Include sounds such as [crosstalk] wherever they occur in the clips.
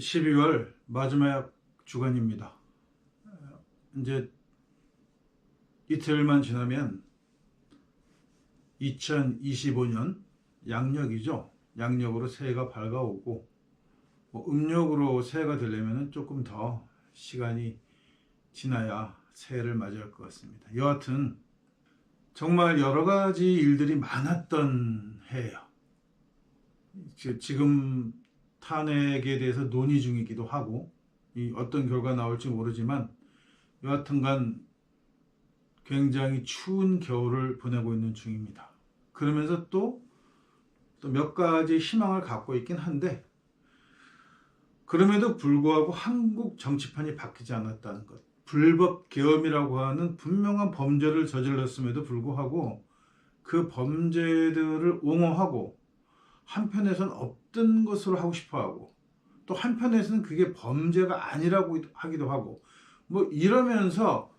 12월 마지막 주간입니다. 어, 이제 이틀만 지나면 2025년 양력이죠. 양력으로 새해가 밝아오고 뭐 음력으로 새해가 되려면 조금 더 시간이 지나야 새해를 맞이할 것 같습니다. 여하튼 정말 여러 가지 일들이 많았던 해예요. 지- 지금 탄핵에 대해서 논의 중이기도 하고 이 어떤 결과 나올지 모르지만 여하튼간 굉장히 추운 겨울을 보내고 있는 중입니다. 그러면서 또또몇 가지 희망을 갖고 있긴 한데 그럼에도 불구하고 한국 정치판이 바뀌지 않았다는 것. 불법 계엄이라고 하는 분명한 범죄를 저질렀음에도 불구하고 그 범죄들을 옹호하고 한편에서는 없던 것으로 하고 싶어 하고 또 한편에서는 그게 범죄가 아니라고 하기도 하고 뭐 이러면서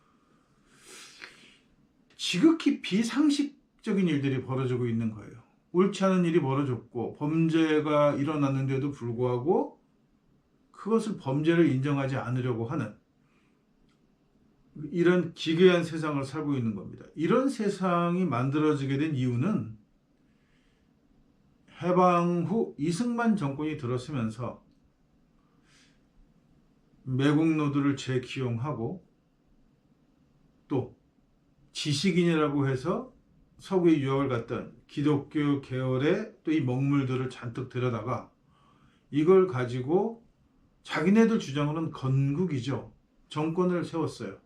지극히 비상식적인 일들이 벌어지고 있는 거예요. 옳지 않은 일이 벌어졌고 범죄가 일어났는데도 불구하고 그것을 범죄를 인정하지 않으려고 하는 이런 기괴한 세상을 살고 있는 겁니다. 이런 세상이 만들어지게 된 이유는 해방 후 이승만 정권이 들어서면서 매국노들을 재기용하고 또 지식인이라고 해서 서구에 유학을 갔던 기독교 계열의 또 이 먹물들을 잔뜩 들여다가 이걸 가지고 자기네들 주장으로는 건국이죠. 정권을 세웠어요.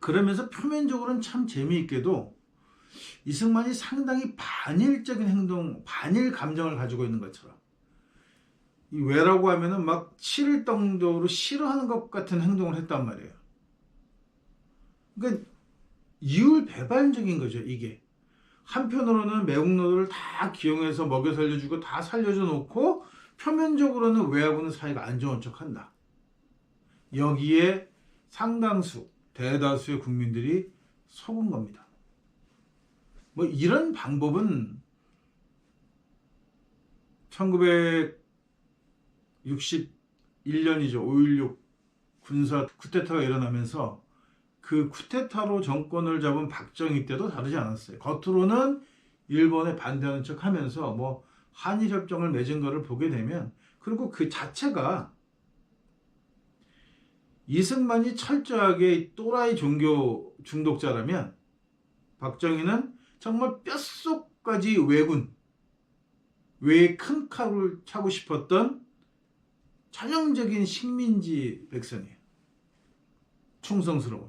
그러면서 표면적으로는 참 재미있게도 이승만이 상당히 반일적인 행동, 반일 감정을 가지고 있는 것처럼 이 왜라고 하면은 막 치를 정도로 싫어하는 것 같은 행동을 했단 말이에요. 그러니까 이율 배반적인 거죠, 이게. 한편으로는 매국노들을 다 기용해서 먹여 살려주고 다 살려줘 놓고 표면적으로는 외하고는 사이가 안 좋은 척 한다. 여기에 상당수, 대다수의 국민들이 속은 겁니다. 뭐 이런 방법은 1961년이죠. 5.16 군사 쿠데타가 일어나면서 그 쿠데타로 정권을 잡은 박정희 때도 다르지 않았어요. 겉으로는 일본에 반대하는 척 하면서 뭐 한일협정을 맺은 거를 보게 되면 그리고 그 자체가 이승만이 철저하게 또라이 종교 중독자라면 박정희는 정말 뼛속까지 왜군, 외에 큰 칼을 차고 싶었던 전형적인 식민지 백성이에요. 충성스러운.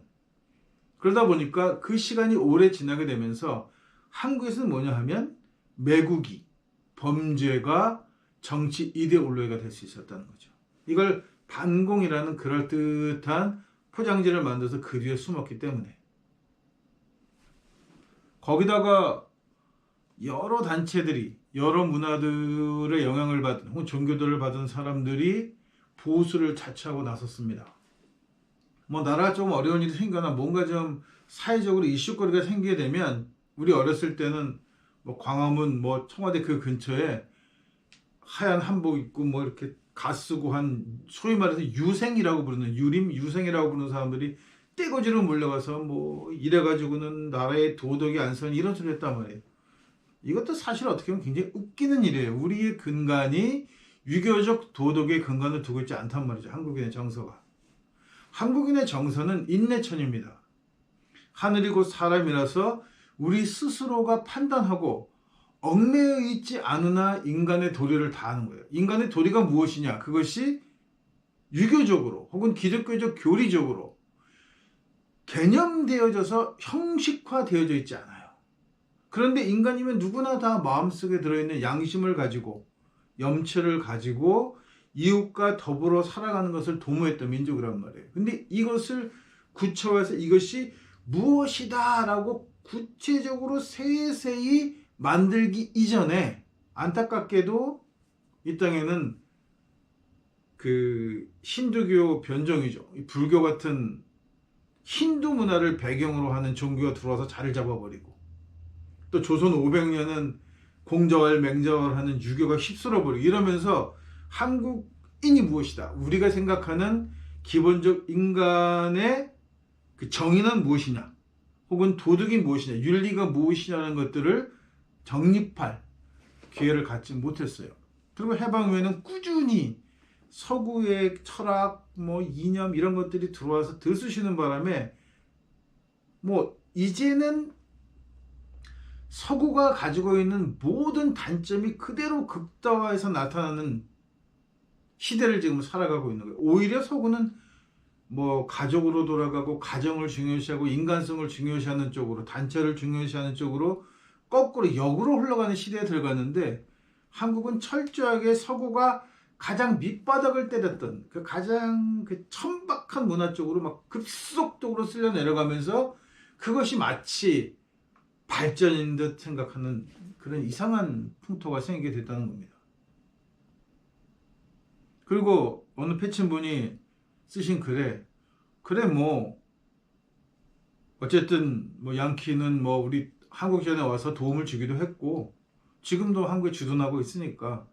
그러다 보니까 그 시간이 오래 지나게 되면서 한국에서는 뭐냐 하면 매국이, 범죄가 정치 이데올로기가 될 수 있었다는 거죠. 이걸 반공이라는 그럴듯한 포장지를 만들어서 그 뒤에 숨었기 때문에. 거기다가 여러 단체들이 여러 문화들의 영향을 받은 혹은 종교들을 받은 사람들이 보수를 자처하고 나섰습니다. 뭐 나라가 좀 어려운 일이 생겨나 뭔가 좀 사회적으로 이슈거리가 생기게 되면 우리 어렸을 때는 뭐 광화문 뭐 청와대 그 근처에 하얀 한복 입고 뭐 이렇게 가 쓰고 한 소위 말해서 유생이라고 부르는 유림 유생이라고 부르는 사람들이 떼거지로 몰려가서 뭐 이래가지고는 나라의 도덕이 안선 이런 소리 했단 말이에요. 이것도 사실 어떻게 보면 굉장히 웃기는 일이에요. 우리의 근간이 유교적 도덕의 근간을 두고 있지 않단 말이죠. 한국인의 정서가. 한국인의 정서는 인내천입니다. 하늘이 곧 사람이라서 우리 스스로가 판단하고 얽매여 있지 않으나 인간의 도리를 다하는 거예요. 인간의 도리가 무엇이냐? 그것이 유교적으로 혹은 기독교적 교리적으로 개념되어져서 형식화되어져 있지 않아요. 그런데 인간이면 누구나 다 마음속에 들어있는 양심을 가지고 염치를 가지고 이웃과 더불어 살아가는 것을 도모했던 민족이란 말이에요. 근데 이것을 구체화해서 이것이 무엇이다라고 구체적으로 세세히 만들기 이전에 안타깝게도 이 땅에는 그 힌두교 변종이죠. 이 불교 같은 힌두 문화를 배경으로 하는 종교가 들어와서 자리를 잡아버리고 또 조선 500년은 공자월 맹자월 하는 유교가 휩쓸어버리고 이러면서 한국인이 무엇이다. 우리가 생각하는 기본적 인간의 그 정의는 무엇이냐, 혹은 도덕이 무엇이냐, 윤리가 무엇이냐는 것들을 정립할 기회를 갖지 못했어요. 그리고 해방 후에는 꾸준히 서구의 철학, 뭐 이념 이런 것들이 들어와서 들쑤시는 바람에 뭐 이제는 서구가 가지고 있는 모든 단점이 그대로 극다화해서 나타나는 시대를 지금 살아가고 있는 거예요. 오히려 서구는 뭐 가족으로 돌아가고 가정을 중요시하고 인간성을 중요시하는 쪽으로 단체를 중요시하는 쪽으로 거꾸로 역으로 흘러가는 시대에 들어갔는데 한국은 철저하게 서구가 가장 밑바닥을 때렸던 그 가장 그 천박한 문화 쪽으로 막 급속도로 쓸려 내려가면서 그것이 마치 발전인 듯 생각하는 그런 이상한 풍토가 생기게 됐다는 겁니다. 그리고 어느 패친분이 쓰신 글에 그래 뭐 어쨌든 뭐 양키는 뭐 우리 한국전에 와서 도움을 주기도 했고 지금도 한국에 주둔하고 있으니까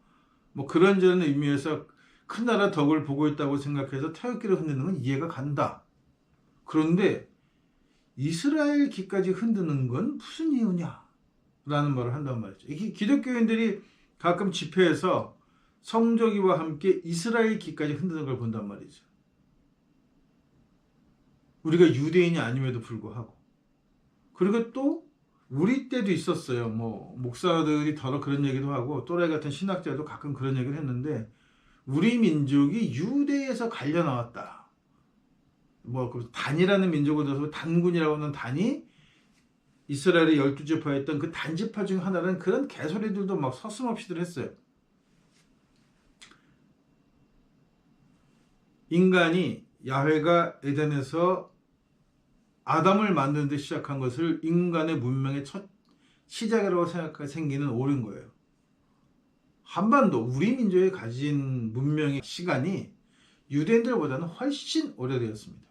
뭐 그런저런 의미에서 큰 나라 덕을 보고 있다고 생각해서 태극기를 흔드는 건 이해가 간다. 그런데 이스라엘 기까지 흔드는 건 무슨 이유냐? 라는 말을 한단 말이죠. 기독교인들이 가끔 집회에서 성조기와 함께 이스라엘 기까지 흔드는 걸 본단 말이죠. 우리가 유대인이 아님에도 불구하고. 그리고 또 우리 때도 있었어요. 뭐 목사들이 더러 그런 얘기도 하고 또래 같은 신학자도 가끔 그런 얘기를 했는데 우리 민족이 유대에서 갈려 나왔다. 뭐 그 단이라는 민족을 들어서 단군이라고 하는 단이 이스라엘의 열두 지파였던 그 단지파 중 하나는 그런 개소리들도 막 서슴없이들 했어요. 인간이 야훼가 에덴에서 아담을 만드는 데 시작한 것을 인간의 문명의 첫 시작이라고 생각해 생기는 옳은 거예요. 한반도 우리 민족이 가진 문명의 시간이 유대인들보다는 훨씬 오래되었습니다.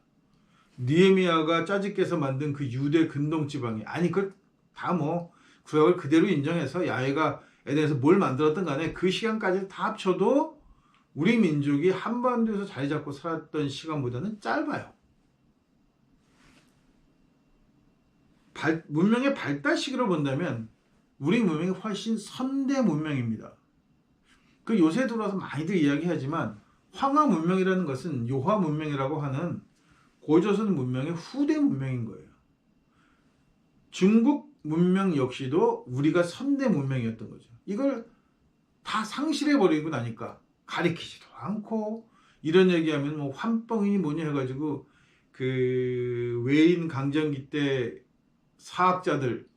니에미아가 짜집게서 만든 그 유대 근동 지방이 아니 그걸 다뭐 구약을 그대로 인정해서 야훼가 에덴에서 뭘 만들었던 간에 그 시간까지 다 합쳐도 우리 민족이 한반도에서 자리 잡고 살았던 시간보다는 짧아요. 발, 문명의 발달 시기로 본다면 우리 문명이 훨씬 선대 문명입니다. 그 요새 들어와서 많이들 이야기하지만 황하 문명이라는 것은 요하 문명이라고 하는 고조선 문명의 후대 문명인 거예요. 중국 문명 역시도 우리가 선대 문명이었던 거죠. 이걸 다 상실해 버리고 나니까 가리키지도 않고 이런 얘기하면 뭐 환뻥이니 뭐니 해가지고 그 외인 강점기 때 사학자들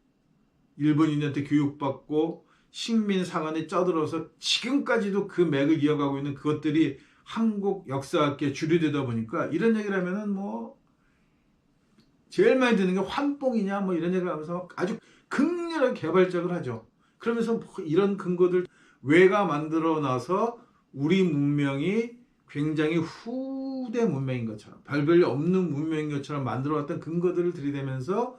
일본인한테 교육받고 식민 상한에 쩌들어서 지금까지도 그 맥을 이어가고 있는 그것들이 한국 역사학계 주류되다 보니까 이런 얘기를 하면은 뭐 제일 많이 드는 게 환뽕이냐 뭐 이런 얘기를 하면서 아주 극렬하게 개발적을 하죠. 그러면서 뭐 이런 근거들 왜가 만들어 놔서 우리 문명이 굉장히 후대 문명인 것처럼 별별이 없는 문명인 것처럼 만들어 왔던 근거들을 들이대면서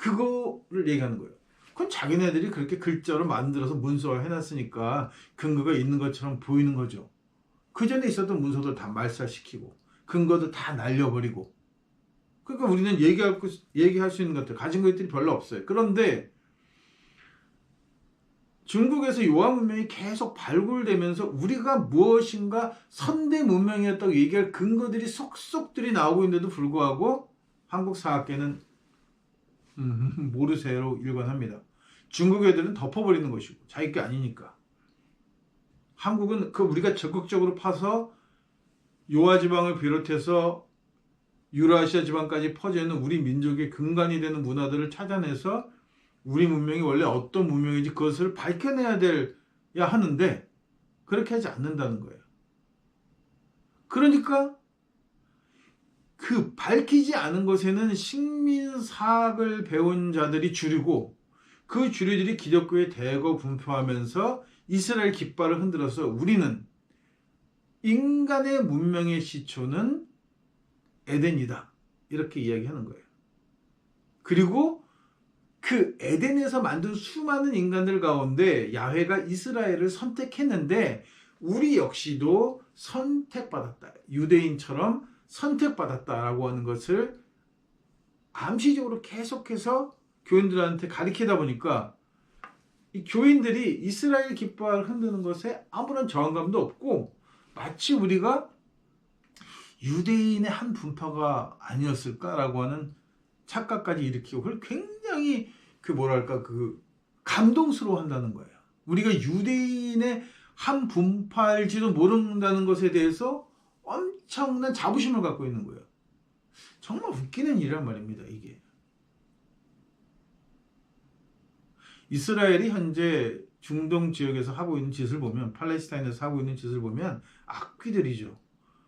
그거를 얘기하는 거예요. 그건 자기네들이 그렇게 글자로 만들어서 문서화 해놨으니까 근거가 있는 것처럼 보이는 거죠. 그 전에 있었던 문서들 다 말살시키고 근거도 다 날려버리고 그러니까 우리는 얘기할, 얘기할 수 있는 것들 가진 것들이 별로 없어요. 그런데 중국에서 요한 문명이 계속 발굴되면서 우리가 무엇인가 선대 문명이었다고 얘기할 근거들이 속속들이 나오고 있는데도 불구하고 한국 사학계는 음, [laughs] 모르세요로 일관합니다. 중국 애들은 덮어버리는 것이고 자기 게 아니니까. 한국은 그 우리가 적극적으로 파서 요하 지방을 비롯해서 유라시아 지방까지 퍼져 있는 우리 민족의 근간이 되는 문화들을 찾아내서 우리 문명이 원래 어떤 문명인지 그것을 밝혀내야 될야 하는데 그렇게 하지 않는다는 거예요. 그러니까 그 밝히지 않은 것에는 식민사학을 배운 자들이 주류고 그 주류들이 기독교에 대거 분포하면서 이스라엘 깃발을 흔들어서 우리는 인간의 문명의 시초는 에덴이다. 이렇게 이야기하는 거예요. 그리고 그 에덴에서 만든 수많은 인간들 가운데 야훼가 이스라엘을 선택했는데 우리 역시도 선택받았다. 유대인처럼 선택받았다라고 하는 것을 암시적으로 계속해서 교인들한테 가리키다 보니까 이 교인들이 이스라엘 깃발 흔드는 것에 아무런 저항감도 없고 마치 우리가 유대인의 한 분파가 아니었을까라고 하는 착각까지 일으키고 그걸 굉장히 그 뭐랄까 그 감동스러워 한다는 거예요. 우리가 유대인의 한 분파일지도 모른다는 것에 대해서 엄청난 자부심을 갖고 있는 거예요. 정말 웃기는 일이란 말입니다, 이게. 이스라엘이 현재 중동 지역에서 하고 있는 짓을 보면 팔레스타인에서 하고 있는 짓을 보면 악귀들이죠.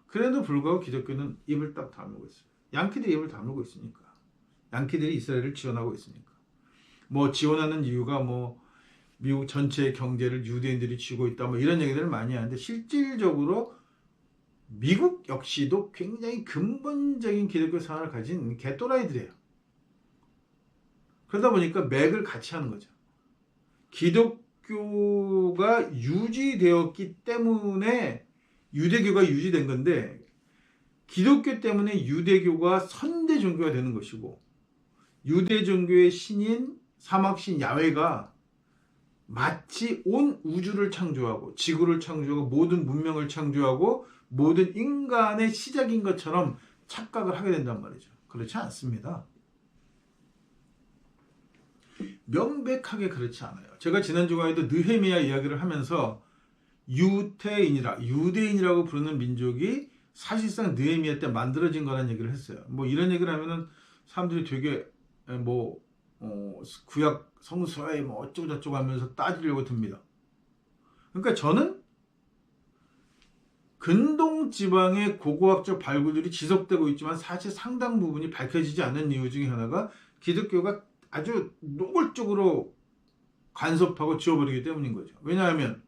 그래도 불구하고 기독교는 입을 딱 다물고 있어요. 양키들이 입을 다물고 있으니까. 양키들이 이스라엘을 지원하고 있으니까. 뭐 지원하는 이유가 뭐 미국 전체 경제를 유대인들이 쥐고 있다 뭐 이런 얘기들을 많이 하는데 실질적으로 미국 역시도 굉장히 근본적인 기독교 생활을 가진 개또라이들이에요. 그러다 보니까 맥을 같이 하는 거죠. 기독교가 유지되었기 때문에 유대교가 유지된 건데 기독교 때문에 유대교가 선대 종교가 되는 것이고 유대 종교의 신인 사막신 야훼가 마치 온 우주를 창조하고 지구를 창조하고 모든 문명을 창조하고 모든 인간의 시작인 것처럼 착각을 하게 된단 말이죠. 그렇지 않습니다. 명백하게 그렇지 않아요. 제가 지난 주간에도 느헤미야 이야기를 하면서 유태인이라 유대인이라고 부르는 민족이 사실상 느헤미야 때 만들어진 거라는 얘기를 했어요. 뭐 이런 얘기를 하면은 사람들이 되게 뭐 어, 구약 성서에 뭐 어쩌고 저쩌고 하면서 따지려고 듭니다. 그러니까 저는 근동 지방의 고고학적 발굴들이 지속되고 있지만 사실 상당 부분이 밝혀지지 않는 이유 중에 하나가 기독교가 아주 노골적으로 간섭하고 지워버리기 때문인 거죠. 왜냐하면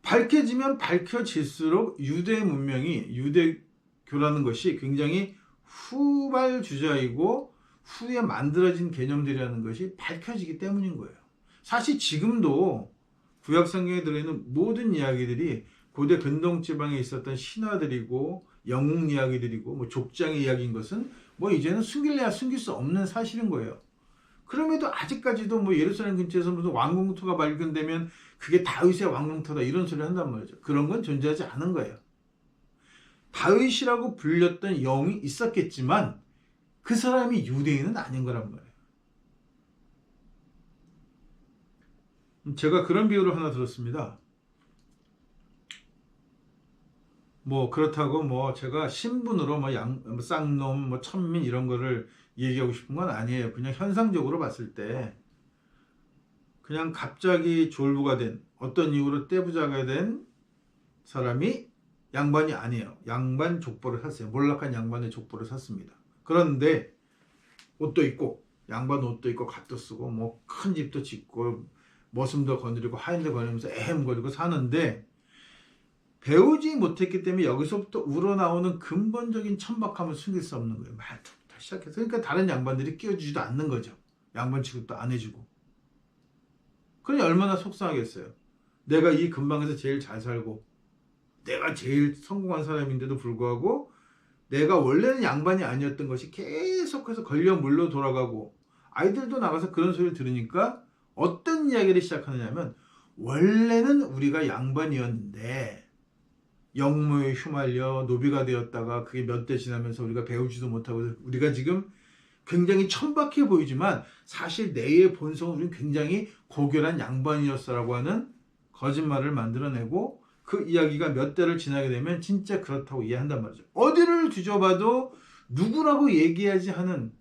밝혀지면 밝혀질수록 유대 문명이 유대교라는 것이 굉장히 후발 주자이고 후에 만들어진 개념들이라는 것이 밝혀지기 때문인 거예요. 사실 지금도 구약 성경에 들어있는 모든 이야기들이 고대 근동 지방에 있었던 신화들이고 영웅 이야기들이고 뭐 족장의 이야기인 것은 뭐 이제는 숨길래야 숨길 수 없는 사실인 거예요. 그럼에도 아직까지도 뭐 예루살렘 근처에서 무슨 왕궁토가 발견되면 그게 다윗의 왕궁토다 이런 소리를 한단 말이죠. 그런 건 존재하지 않은 거예요. 다윗이라고 불렸던 영이 있었겠지만 그 사람이 유대인은 아닌 거란 말이에요. 제가 그런 비유를 하나 들었습니다. 뭐 그렇다고 뭐 제가 신분으로 뭐 양, 뭐 쌍놈, 뭐 천민 이런 거를 얘기하고 싶은 건 아니에요. 그냥 현상적으로 봤을 때 그냥 갑자기 졸부가 된 어떤 이유로 떼부자가 된 사람이 양반이 아니에요. 양반 족보를 샀어요. 몰락한 양반의 족보를 샀습니다. 그런데 옷도 입고 양반 옷도 입고 갓도 쓰고 뭐 큰 집도 짓고 머슴도 거느리고 하인도 거느리면서 애헴거리고 사는데 배우지 못했기 때문에 여기서부터 우러나오는 근본적인 천박함을 숨길 수 없는 거예요. 말부터 시작해서 그러니까 다른 양반들이 끼워주지도 않는 거죠. 양반 취급도 안 해주고. 그러니 얼마나 속상하겠어요. 내가 이 근방에서 제일 잘 살고 내가 제일 성공한 사람인데도 불구하고 내가 원래는 양반이 아니었던 것이 계속해서 걸려 물러 돌아가고 아이들도 나가서 그런 소리를 들으니까 어떤 이야기를 시작하느냐면 원래는 우리가 양반이었는데 영모에 휘말려 노비가 되었다가 그게 몇 대 지나면서 우리가 배우지도 못하고 우리가 지금 굉장히 천박해 보이지만 사실 내의 본성은 우리는 굉장히 고결한 양반이었어라고 하는 거짓말을 만들어내고 그 이야기가 몇 대를 지나게 되면 진짜 그렇다고 이해한단 말이죠. 어디를 뒤져봐도 누구라고 얘기하지 하는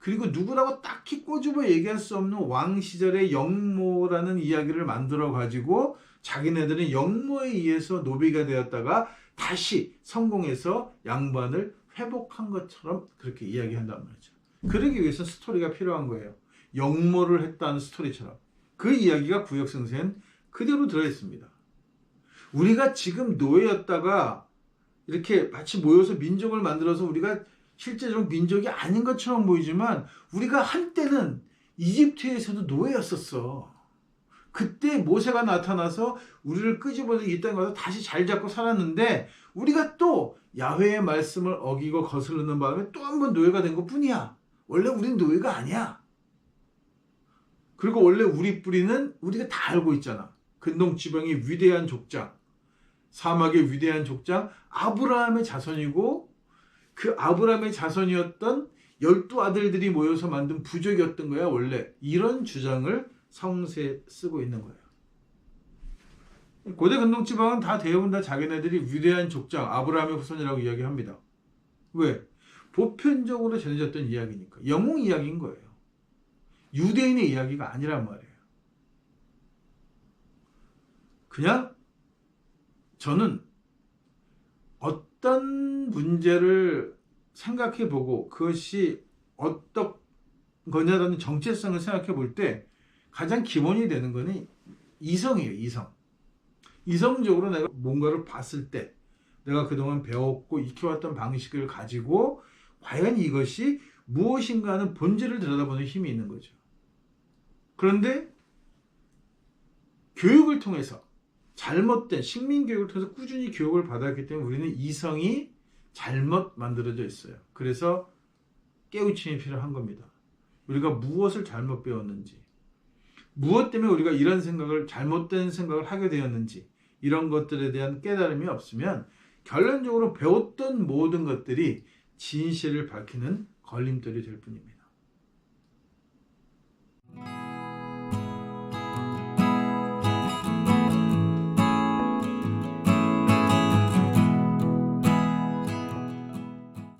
그리고 누구라고 딱히 꼬집어 얘기할 수 없는 왕 시절의 영모라는 이야기를 만들어 가지고 자기네들은 영모에 의해서 노비가 되었다가 다시 성공해서 양반을 회복한 것처럼 그렇게 이야기한단 말이죠. 그러기 위해서 스토리가 필요한 거예요. 영모를 했다는 스토리처럼. 그 이야기가 구역승세엔 그대로 들어있습니다. 우리가 지금 노예였다가 이렇게 마치 모여서 민족을 만들어서 우리가 실제적으로 민족이 아닌 것처럼 보이지만 우리가 한때는 이집트에서도 노예였었어. 그때 모세가 나타나서 우리를 끄집어서 이 땅에 가서 다시 잘 잡고 살았는데 우리가 또 야훼의 말씀을 어기고 거스르는 바람에 또 한 번 노예가 된 것 뿐이야. 원래 우린 노예가 아니야. 그리고 원래 우리 뿌리는 우리가 다 알고 있잖아. 근동 지방의 위대한 족장, 사막의 위대한 족장 아브라함의 자손이고 그 아브라함의 자손이었던 열두 아들들이 모여서 만든 부족이었던 거야 원래 이런 주장을 성세에 쓰고 있는 거예요. 고대 근동 지방은 다 대부분 다 자기네들이 위대한 족장 아브라함의 후손이라고 이야기합니다. 왜? 보편적으로 전해졌던 이야기니까 영웅 이야기인 거예요. 유대인의 이야기가 아니란 말이에요. 그냥 저는 어떤 문제를 생각해 보고 그것이 어떤 거냐라는 정체성을 생각해 볼 때 가장 기본이 되는 거는 이성이에요, 이성. 이성적으로 내가 뭔가를 봤을 때 내가 그동안 배웠고 익혀왔던 방식을 가지고 과연 이것이 무엇인가 하는 본질을 들여다보는 힘이 있는 거죠. 그런데 교육을 통해서 잘못된 식민 교육을 통해서 꾸준히 교육을 받았기 때문에 우리는 이성이 잘못 만들어져 있어요. 그래서 깨우침이 필요한 겁니다. 우리가 무엇을 잘못 배웠는지, 무엇 때문에 우리가 이런 생각을 잘못된 생각을 하게 되었는지 이런 것들에 대한 깨달음이 없으면 결론적으로 배웠던 모든 것들이 진실을 밝히는 걸림돌이 될 뿐입니다.